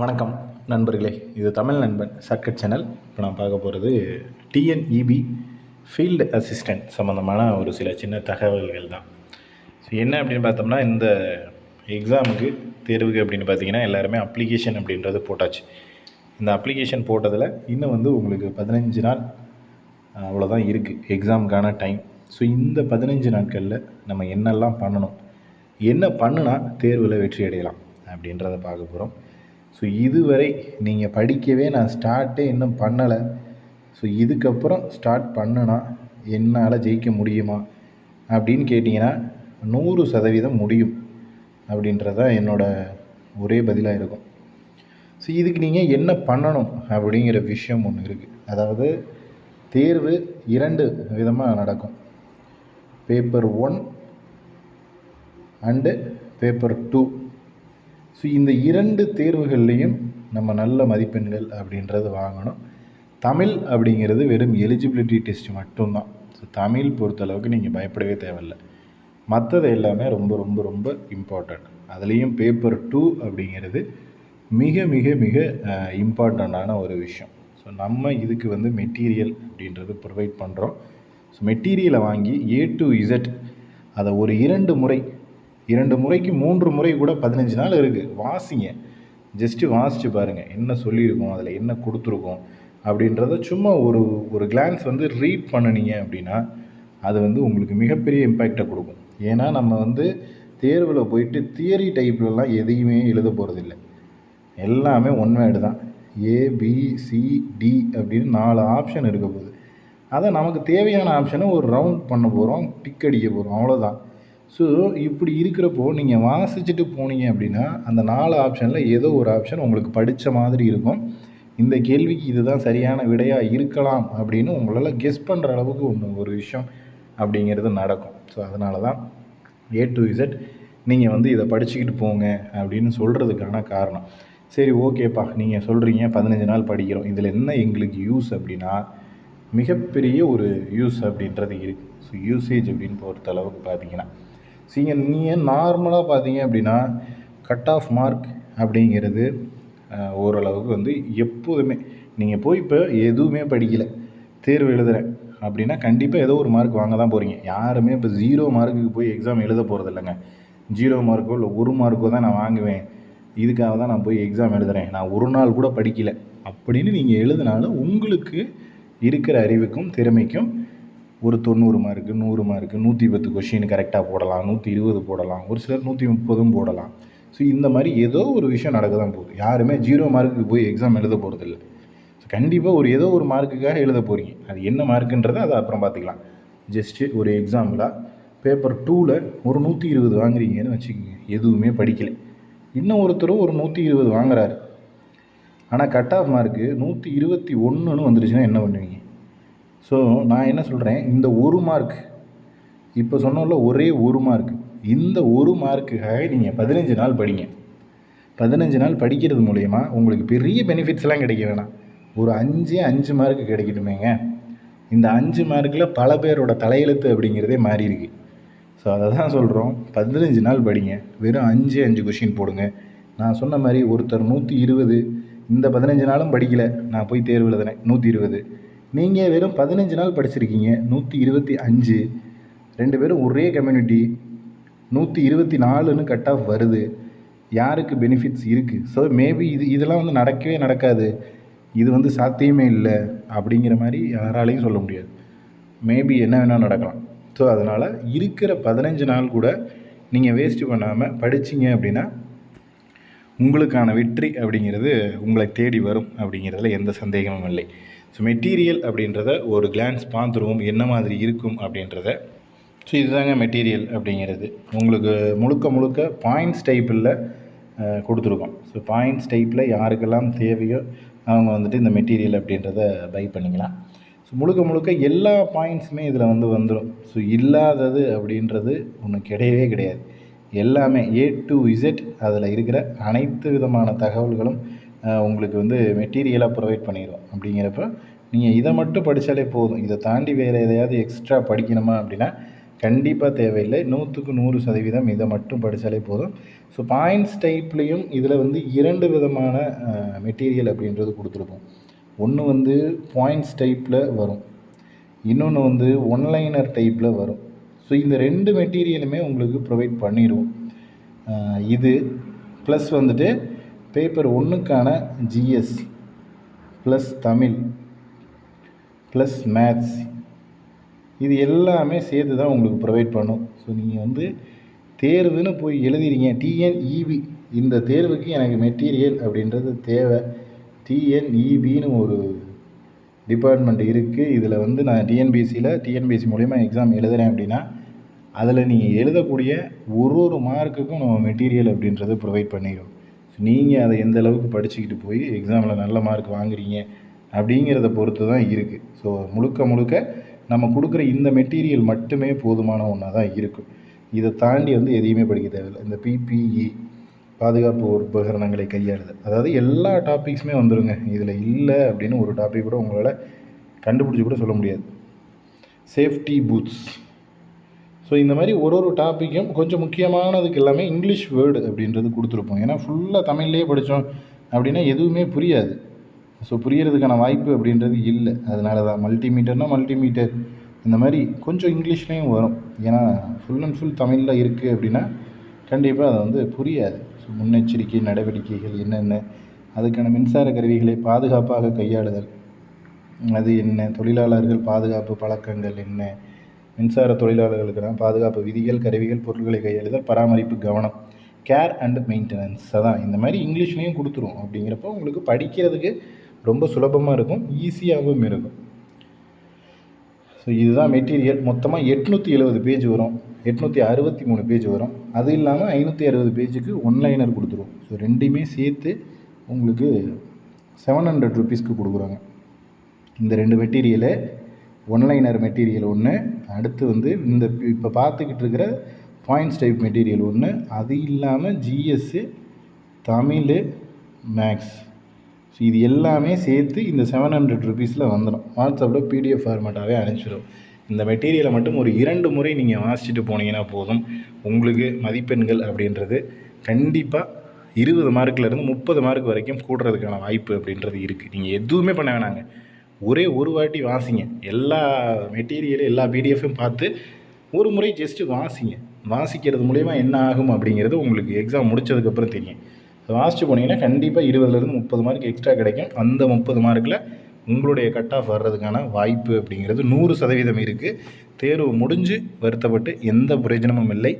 வணக்கம் நண்பர்களே. இது தமிழ் நண்பன் சர்க்கட் சேனல். இப்போ நான் பார்க்க போகிறது டிஎன்இபி ஃபீல்டு அசிஸ்டன்ட் சம்மந்தமான ஒரு சில சின்ன தகவல்கள் தான். ஸோ என்ன அப்படின்னு பார்த்தோம்னா இந்த எக்ஸாமுக்கு தேர்வுக்கு அப்படின்னு பார்த்தீங்கன்னா எல்லாருமே அப்ளிகேஷன் அப்படின்றது போட்டாச்சு. இந்த அப்ளிகேஷன் போட்டதில் இன்னும் வந்து உங்களுக்கு பதினஞ்சு நாள் அவ்வளோதான் இருக்குது எக்ஸாமுக்கான டைம் ஸோ இந்த பதினஞ்சு நாட்களில் நம்ம என்னெல்லாம் பண்ணணும்? என்ன பண்ணுனா தேர்வில் வெற்றி அடையலாம் அப்படின்றத பார்க்க போகிறோம் ஸோ இதுவரை நீங்கள் படிக்கவே நான் ஸ்டார்ட்டே இன்னும் பண்ணலை. ஸோ இதுக்கப்புறம் ஸ்டார்ட் பண்ணுனா என்னால் ஜெயிக்க முடியுமா? அப்படின்னு கேட்டிங்கன்னா நூறு சதவீதம் முடியும் அப்படின்றது தான் என்னோடய ஒரே பதிலாக இருக்கும். ஸோ இதுக்கு நீங்கள் என்ன பண்ணணும் அப்படிங்கிற விஷயம் ஒன்று இருக்குது அதாவது தேர்வு இரண்டு விதமாக நடக்கும். Paper one and paper two so இந்த இரண்டு தேர்வுகள்லேயும் நம்ம நல்ல மதிப்பெண்கள் அப்படின்றது வாங்கணும். தமிழ் அப்படிங்கிறது வெறும் எலிஜிபிலிட்டி டெஸ்ட் மட்டும்தான். ஸோ தமிழ் பொறுத்தளவுக்கு நீங்கள் பயப்படவே தேவையில்லை. மற்றது எல்லாமே ரொம்ப ரொம்ப ரொம்ப இம்பார்ட்டண்ட் அதுலேயும் பேப்பர் டூ அப்படிங்கிறது மிக மிக மிக இம்பார்ட்டண்ட்டான ஒரு விஷயம். ஸோ நம்ம இதுக்கு வந்து மெட்டீரியல் அப்படின்றது ப்ரொவைட் பண்ணுறோம் ஸோ மெட்டீரியலை வாங்கி ஏ டு இசட் அதை ஒரு இரண்டு முறை இரண்டு முறைக்கு மூன்று முறை கூட பதினஞ்சு நாள் இருக்குது வாசிங்க. ஜஸ்ட்டு வாசித்து பாருங்கள் என்ன சொல்லியிருக்கோம்? அதில் என்ன கொடுத்துருக்கோம்? அப்படின்றத சும்மா ஒரு ஒரு கிளான்ஸ் வந்து ரீட் பண்ணினீங்க அப்படின்னா அது வந்து உங்களுக்கு மிகப்பெரிய இம்பேக்டை கொடுக்கும். ஏன்னா நம்ம வந்து தேர்வில் போயிட்டு தியரி டைப்லலாம் எதையுமே எழுத போகிறதில்ல எல்லாமே ஒன் வேர்டு தான். ஏ பி சி டி அப்படின்னு நாலு ஆப்ஷன் இருக்க போகுது. அதை நமக்கு தேவையான ஆப்ஷனை ஒரு ரவுண்ட் பண்ண போகிறோம் டிக் அடிக்க போகிறோம் அவ்வளோதான் ஸோ இப்படி இருக்கிறப்போ நீங்கள் வாசிச்சுட்டு போனீங்க அப்படின்னா அந்த நாலு ஆப்ஷனில் ஏதோ ஒரு ஆப்ஷன் உங்களுக்கு படித்த மாதிரி இருக்கும். இந்த கேள்விக்கு இதுதான் சரியான விடையாக இருக்கலாம் அப்படின்னு உங்களால் கெஸ் பண்ணுற அளவுக்கு ஒன்று ஒரு விஷயம் அப்படிங்கிறது நடக்கும். ஸோ அதனால தான் ஏ டு இசட் நீங்கள் வந்து இதை படிச்சுக்கிட்டு போங்க அப்படின்னு சொல்கிறதுக்கான காரணம். சரி ஓகேப்பா. நீங்கள் சொல்கிறீங்க பதினஞ்சு நாள் படிக்கிறோம். இதில் என்ன எங்களுக்கு யூஸ் அப்படின்னா மிகப்பெரிய ஒரு யூஸ் அப்படின்றது இருக்குது ஸோ யூசேஜ் அப்படின்னு பொறுத்த அளவுக்கு பார்த்தீங்கன்னா சீங்க நீங்கள் நார்மலாக பார்த்தீங்க அப்படின்னா கட் ஆஃப் மார்க் அப்படிங்கிறது ஓரளவுக்கு வந்து எப்போதுமே நீங்கள் போய் இப்போ எதுவுமே படிக்கலை தேர்வு எழுதுகிறேன் அப்படின்னா கண்டிப்பாக ஏதோ ஒரு மார்க் வாங்க தான் போகிறீங்க யாருமே இப்போ ஜீரோ மார்க்குக்கு போய் எக்ஸாம் எழுத போகிறது இல்லைங்க. ஜீரோ மார்க்கோ இல்லை ஒரு மார்க்கோ தான் நான் வாங்குவேன். இதுக்காக தான் நான் போய் எக்ஸாம் எழுதுகிறேன் நான் ஒரு நாள் கூட படிக்கலை. அப்படின்னு நீங்கள் எழுதினாலும் உங்களுக்கு இருக்கிற அறிவுக்கும் திறமைக்கும் ஒரு தொண்ணூறு மார்க்கு நூறு மார்க்கு நூற்றி பத்து கொஷின் கரெக்டாக போடலாம் நூற்றி இருபது போடலாம் ஒரு சிலர் நூற்றி முப்பதும் போடலாம். ஸோ இந்த மாதிரி ஏதோ ஒரு விஷயம் நடக்க தான் போகுது. யாருமே ஜீரோ மார்க்குக்கு போய் எக்ஸாம் எழுத போகிறதில்ல ஸோ கண்டிப்பாக ஒரு ஏதோ ஒரு மார்க்குக்காக எழுத போகிறீங்க அது என்ன மார்க்குன்றதை அதை அப்புறம் பார்த்துக்கலாம். ஜஸ்ட்டு ஒரு எக்ஸாம்பிளாக பேப்பர் டூவில் ஒரு நூற்றி இருபது வாங்குறீங்கன்னு வச்சுக்கோங்க. எதுவுமே படிக்கலை. இன்னும் ஒருத்தரும் ஒரு நூற்றி இருபது வாங்குறாரு. ஆனால் கட் ஆஃப் மார்க்கு நூற்றி இருபத்தி ஒன்றுன்னு வந்துருச்சுன்னா என்ன பண்ணுவீங்க? ஸோ நான் என்ன சொல்கிறேன் இந்த ஒரு மார்க் இப்போ சொன்னோம்ல ஒரே ஒரு மார்க் இந்த ஒரு மார்க்குக்காக நீங்கள் பதினஞ்சு நாள் படிங்க. பதினஞ்சு நாள் படிக்கிறது மூலயமா உங்களுக்கு பெரிய பெனிஃபிட்ஸ்லாம் கிடைக்க வேணாம். ஒரு அஞ்சே அஞ்சு மார்க்கு கிடைக்கட்டுமேங்க. இந்த அஞ்சு மார்க்கில் பல பேரோட தலையெழுத்து அப்படிங்கிறதே மாறி இருக்கு ஸோ அதை தான் சொல்கிறோம் பதினஞ்சு நாள் படிங்க. வெறும் அஞ்சு அஞ்சு கொஷின் போடுங்க. நான் சொன்ன மாதிரி ஒருத்தர் நூற்றி இருபது. இந்த பதினஞ்சு நாளும் படிக்கலை. நான் போய் தேர்வு எழுதுனேன். நூற்றி இருபது. நீங்கள் வெறும் பதினஞ்சு நாள் படிச்சிருக்கீங்க நூற்றி இருபத்தி அஞ்சு. ரெண்டு பேரும் ஒரே கம்யூனிட்டி நூற்றி இருபத்தி நாலுன்னு கட் ஆஃப் வருது. யாருக்கு பெனிஃபிட்ஸ் இருக்குது ஸோ மேபி இது இதெல்லாம் வந்து நடக்கவே நடக்காது. இது வந்து சாத்தியமே இல்லை அப்படிங்கிற மாதிரி யாராலையும் சொல்ல முடியாது. மேபி என்ன வேணால் நடக்கலாம். ஸோ அதனால் இருக்கிற பதினஞ்சு நாள் கூட நீங்கள் வேஸ்ட்டு பண்ணாமல் படிச்சிங்க அப்படின்னா உங்களுக்கான வெற்றி அப்படிங்கிறது உங்களை தேடி வரும் அப்படிங்கிறதுல எந்த சந்தேகமும் இல்லை. ஸோ மெட்டீரியல் அப்படின்றத ஒரு கிளான்ஸ் பார்த்துருவோம். என்ன மாதிரி இருக்கும் அப்படின்றத. ஸோ இதுதாங்க மெட்டீரியல் அப்படிங்கிறது. உங்களுக்கு முழுக்க முழுக்க பாயிண்ட்ஸ் டைப்பில் கொடுத்துருக்கோம். ஸோ பாயிண்ட்ஸ் டைப்பில் யாருக்கெல்லாம் தேவையோ அவங்க வந்துட்டு இந்த மெட்டீரியல் அப்படின்றத பை பண்ணிக்கலாம். ஸோ முழுக்க முழுக்க எல்லா பாயிண்ட்ஸுமே இதில் வந்து வந்துடும் ஸோ இல்லாதது அப்படின்றது ஒன்று கிடையவே கிடையாது. எல்லாமே ஏ டு இசட் அதில் இருக்கிற அனைத்து விதமான தகவல்களும் உங்களுக்கு வந்து மெட்டீரியலாக ப்ரொவைட் பண்ணிடுவோம் அப்படிங்கிறப்ப நீங்கள் இதை மட்டும் படித்தாலே போதும். இதை தாண்டி வேறு எதையாவது எக்ஸ்ட்ரா படிக்கணுமா அப்படின்னா கண்டிப்பாக தேவையில்லை. நூற்றுக்கு நூறு சதவீதம் இதை மட்டும் படித்தாலே போதும். ஸோ பாயிண்ட்ஸ் டைப்லேயும் இதில் வந்து இரண்டு விதமான மெட்டீரியல் அப்படின்றது கொடுத்துருப்போம். ஒன்று வந்து பாயிண்ட்ஸ் டைப்பில் வரும். இன்னொன்று வந்து ஒன்லைனர் டைப்பில் வரும். ஸோ இந்த ரெண்டு மெட்டீரியலுமே உங்களுக்கு ப்ரொவைட் பண்ணிடுவோம் இது ப்ளஸ் வந்துட்டு paper ஒன்றுக்கான GS plus Tamil plus maths இது எல்லாமே சேர்த்து தான் உங்களுக்கு ப்ரொவைட் பண்ணும். ஸோ நீங்கள் வந்து தேர்வுன்னு போய் எழுதிறீங்க டிஎன்இபி இந்த தேர்வுக்கு எனக்கு மெட்டீரியல் அப்படின்றது தேவை. டிஎன்இபின்னு ஒரு டிபார்ட்மெண்ட் இருக்குது இதில் வந்து நான் டிஎன்பிஎஸ்சியில் டிஎன்பிஎஸ்சி மூலிமா எக்ஸாம் எழுதுகிறேன் அப்படின்னா அதில் நீங்கள் எழுதக்கூடிய ஒரு ஒரு மார்க்குக்கும் நம்ம மெட்டீரியல் அப்படின்றத ப்ரொவைட் பண்ணிடும் நீங்கள் அதை எந்த அளவுக்கு படிச்சுக்கிட்டு போய் எக்ஸாமில் நல்ல மார்க் வாங்குறீங்க அப்படிங்கிறத பொறுத்து தான் இருக்குது ஸோ முழுக்க முழுக்க நம்ம கொடுக்குற இந்த மெட்டீரியல் மட்டுமே போதுமான ஒன்றா தான் இருக்கும். இதை தாண்டி வந்து எதையுமே படிக்க தேவையில்லை. இந்த பிபிஇ பாதுகாப்பு உபகரணங்களை கையாளுதல். அதாவது எல்லா டாபிக்ஸுமே வந்துடுங்க இதில் இல்லை அப்படின்னு ஒரு டாபிக் கூட உங்களால் கண்டுபிடிச்சி கூட சொல்ல முடியாது. சேஃப்டி பூத்ஸ் ஸோ இந்த மாதிரி ஒரு ஒரு டாப்பிக்கும் கொஞ்சம் முக்கியமானதுக்கு எல்லாமே இங்கிலீஷ் வேர்டு அப்படின்றது கொடுத்துருப்போம். ஏன்னா ஃபுல்லாக தமிழ்லேயே படித்தோம் அப்படின்னா எதுவுமே புரியாது. ஸோ புரியறதுக்கான வாய்ப்பு அப்படின்றது இல்லை. அதனால தான் மல்டிமீட்டர்னால் மல்டிமீட்டர் இந்த மாதிரி கொஞ்சம் இங்கிலீஷ்லேயும் வரும். ஏன்னா ஃபுல் அண்ட் ஃபுல் தமிழில் இருக்குது அப்படின்னா கண்டிப்பாக அதை வந்து புரியாது. ஸோ முன்னெச்சரிக்கை நடவடிக்கைகள் என்னென்ன அதுக்கான மின்சார கருவிகளை பாதுகாப்பாக கையாளுதல் அது என்ன தொழிலாளர்கள் பாதுகாப்பு பழக்கங்கள் என்ன மின்சார தொழிலாளர்களுக்கான பாதுகாப்பு விதிகள் கருவிகள் பொருட்களை கையாளுதல் பராமரிப்பு கவனம் கேர் அண்ட் மெயின்டெனன்ஸ் அதான் இந்த மாதிரி இங்கிலீஷ்லேயும் கொடுத்துரும். அப்படிங்கிறப்போ உங்களுக்கு படிக்கிறதுக்கு ரொம்ப சுலபமாக இருக்கும் ஈஸியாகவும் இருக்கும். ஸோ இதுதான் மெட்டீரியல் மொத்தமாக எட்நூற்றி எழுபது பேஜ் வரும். எட்நூற்றி அறுபத்தி மூணு பேஜ் வரும். அது இல்லாமல் ஐநூற்றி அறுபது பேஜுக்கு ஒன்லைனர் கொடுத்துருவோம் ஸோ ரெண்டையுமே சேர்த்து உங்களுக்கு செவன் ஹண்ட்ரட் ருபீஸ்க்கு கொடுக்குறாங்க. இந்த ரெண்டு மெட்டீரியலு ஒன்லைனர் மெட்டீரியல் ஒன்று அடுத்து வந்து இந்த இப்போ பார்த்துக்கிட்டு இருக்கிற பாயிண்ட்ஸ் டைப் மெட்டீரியல் ஒன்று அது இல்லாமல் ஜிஎஸ்ஸு தமிழ் மேக்ஸ் ஸோ இது எல்லாமே சேர்த்து இந்த செவன் ஹண்ட்ரட் ருபீஸில் வந்துடும் வாட்ஸ்அப்பில் பிடிஎஃப் ஃபார்மேட்டாகவே அனுப்பிச்சிடும் இந்த மெட்டீரியலை மட்டும் ஒரு இரண்டு முறை நீங்கள் வாசிச்சுட்டு போனீங்கன்னா போதும். உங்களுக்கு மதிப்பெண்கள் அப்படின்றது கண்டிப்பாக இருபது மார்க்லேருந்து முப்பது மார்க் வரைக்கும் கூடுறதுக்கான வாய்ப்பு அப்படின்றது இருக்குது நீங்கள் எதுவுமே பண்ண வேணாங்க. ஒரே ஒரு வாட்டி வாசிங்க. எல்லா மெட்டீரியலும் எல்லா பிடிஎஃப்பும் பார்த்து ஒரு முறை ஜஸ்ட்டு வாசிங்க. வாசிக்கிறது மூலயமா என்ன ஆகும் அப்படிங்கிறது உங்களுக்கு எக்ஸாம் முடித்ததுக்கப்புறம் தெரியும். வாசித்து போனீங்கன்னா கண்டிப்பாக இருபதுலேருந்து முப்பது மார்க் எக்ஸ்ட்ரா கிடைக்கும். அந்த முப்பது மார்க்கில் உங்களுடைய கட் ஆஃப் வர்றதுக்கான வாய்ப்பு அப்படிங்கிறது நூறு சதவீதம் இருக்குது தேர்வு முடிஞ்சு வருத்தப்பட்டு எந்த பிரயோஜனமும் இல்லை.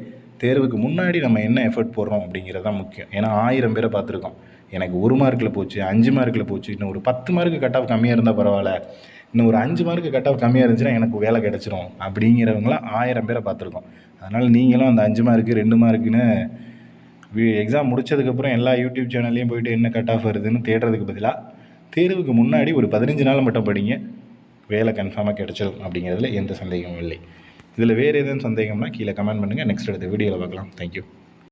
தேர்வுக்கு முன்னாடி நம்ம என்ன எஃபர்ட் போடுறோம் அப்படிங்கிறது தான் முக்கியம். ஏன்னா ஆயிரம் பேரை பார்த்துருக்கோம். எனக்கு ஒரு மார்க்கில் போச்சு அஞ்சு மார்க்கில் போச்சு இன்னும் ஒரு பத்து மார்க்கு கட் ஆஃப் கம்மியாக இருந்தால் பரவாயில்ல இன்னும் ஒரு அஞ்சு மார்க்கு கட் ஆஃப் கம்மியாக இருந்துச்சுன்னா எனக்கு வேலை கிடச்சிரும் அப்படிங்கிறவங்களாம் ஆயிரம் பேரை பார்த்துருக்கோம். அதனால் நீங்களும் அந்த அஞ்சு மார்க்கு ரெண்டு மார்க்குன்னு எக்ஸாம் முடிச்சதுக்கப்புறம் எல்லா யூடியூப் சேனல்லையும் போயிட்டு என்ன கட் ஆஃப் வருதுன்னு தேடுறதுக்கு பதிலாக தேர்வுக்கு முன்னாடி ஒரு பதினஞ்சு நாள் மட்டும் படிங்க வேலை கன்ஃபார்மாக கிடச்சிடும் அப்படிங்கிறதுல எந்த சந்தேகமும் இல்லை. இதில் வேறு எதுவும் சந்தேகம்னா கீழே கமெண்ட் பண்ணுங்கள் நெக்ஸ்ட் எடுத்த வீடியோவில் பார்க்கலாம். தேங்க்யூ